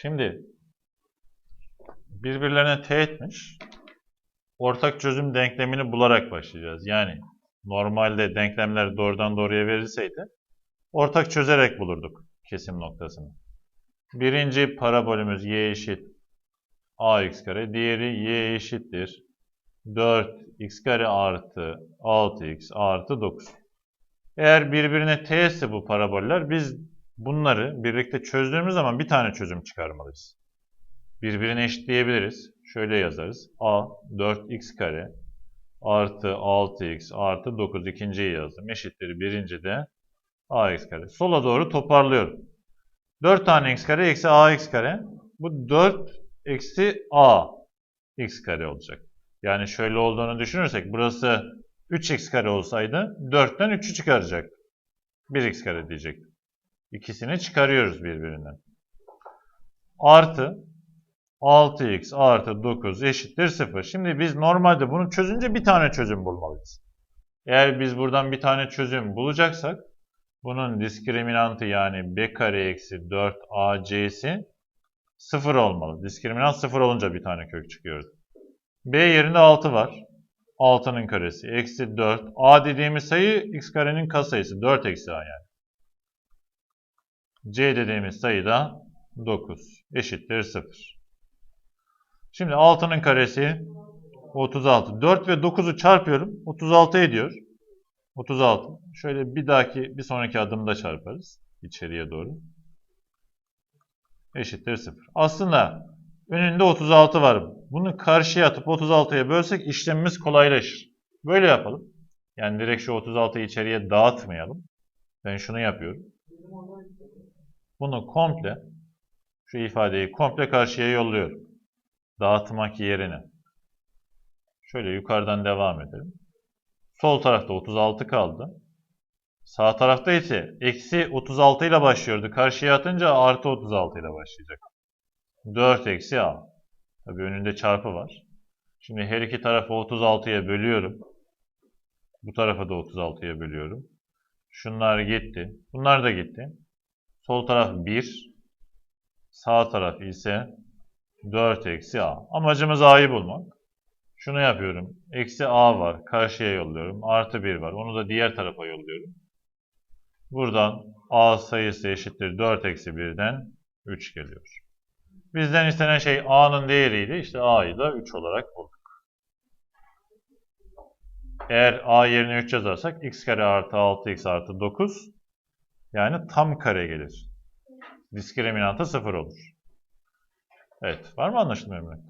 Şimdi birbirlerine teğetmiş. Ortak çözüm denklemini bularak başlayacağız. Yani normalde denklemler doğrudan doğruya verilseydi ortak çözerek bulurduk kesim noktasını. Birinci parabolümüz y eşit ax kare, diğeri y eşittir 4x kare artı 6x artı 9. Eğer birbirine teğetse bu paraboller biz bunları birlikte çözdüğümüz zaman bir tane çözüm çıkarmalıyız. Birbirine eşitleyebiliriz. Şöyle yazarız. a 4x kare artı 6x artı 9 ikinciyi yazdım. Eşittir birinci de ax kare. Sola doğru toparlıyorum. 4 tane x kare eksi ax kare. Bu 4 eksi a x kare olacak. Yani şöyle olduğunu düşünürsek burası 3x kare olsaydı 4'ten 3'ü çıkaracak. 1x kare diyecek. İkisini çıkarıyoruz birbirinden. Artı 6x artı 9 eşittir 0. Şimdi biz normalde bunu çözünce bir tane çözüm bulmalıyız. Eğer biz buradan bir tane çözüm bulacaksak bunun diskriminantı yani b kare eksi 4ac'si 0 olmalı. Diskriminant 0 olunca bir tane kök çıkıyor. b yerinde 6 var. 6'nın karesi eksi 4. a dediğimiz sayı x karenin katsayısı. 4 eksi a yani. C dediğimiz sayı da 9 eşittir 0. Şimdi 6'nın karesi 36. 4 ve 9'u çarpıyorum. 36 ediyor. 36. Şöyle bir dahaki, bir sonraki adımda çarparız. içeriye doğru. Eşittir 0. Aslında önünde 36 var. Bunu karşıya atıp 36'ya bölsek işlemimiz kolaylaşır. Böyle yapalım. Yani direkt şu 36'yı içeriye dağıtmayalım. Ben şunu yapıyorum. Bunu komple, şu ifadeyi komple karşıya yolluyorum. Dağıtmak yerine. Şöyle yukarıdan devam edelim. Sol tarafta 36 kaldı. Sağ tarafta ise eksi 36 ile başlıyordu. Karşıya atınca artı 36 ile başlayacak. 4 eksi a. Tabii önünde çarpı var. Şimdi her iki tarafı 36'ya bölüyorum. Bu tarafa da 36'ya bölüyorum. Şunlar gitti. Bunlar da gitti. Sol taraf 1. Sağ taraf ise 4 eksi a. Amacımız a'yı bulmak. Şunu yapıyorum. Eksi a var. Karşıya yolluyorum. Artı 1 var. Onu da diğer tarafa yolluyorum. Buradan a sayısı eşittir 4 eksi 1'den 3 geliyor. Bizden istenen şey a'nın değeriydi. İşte a'yı da 3 olarak bulduk. Eğer a yerine 3 yazarsak x kare artı 6x artı 9 yani tam kare gelir. Diskriminantı 0 olur. Evet. Var mı anlaşılmıyor mu?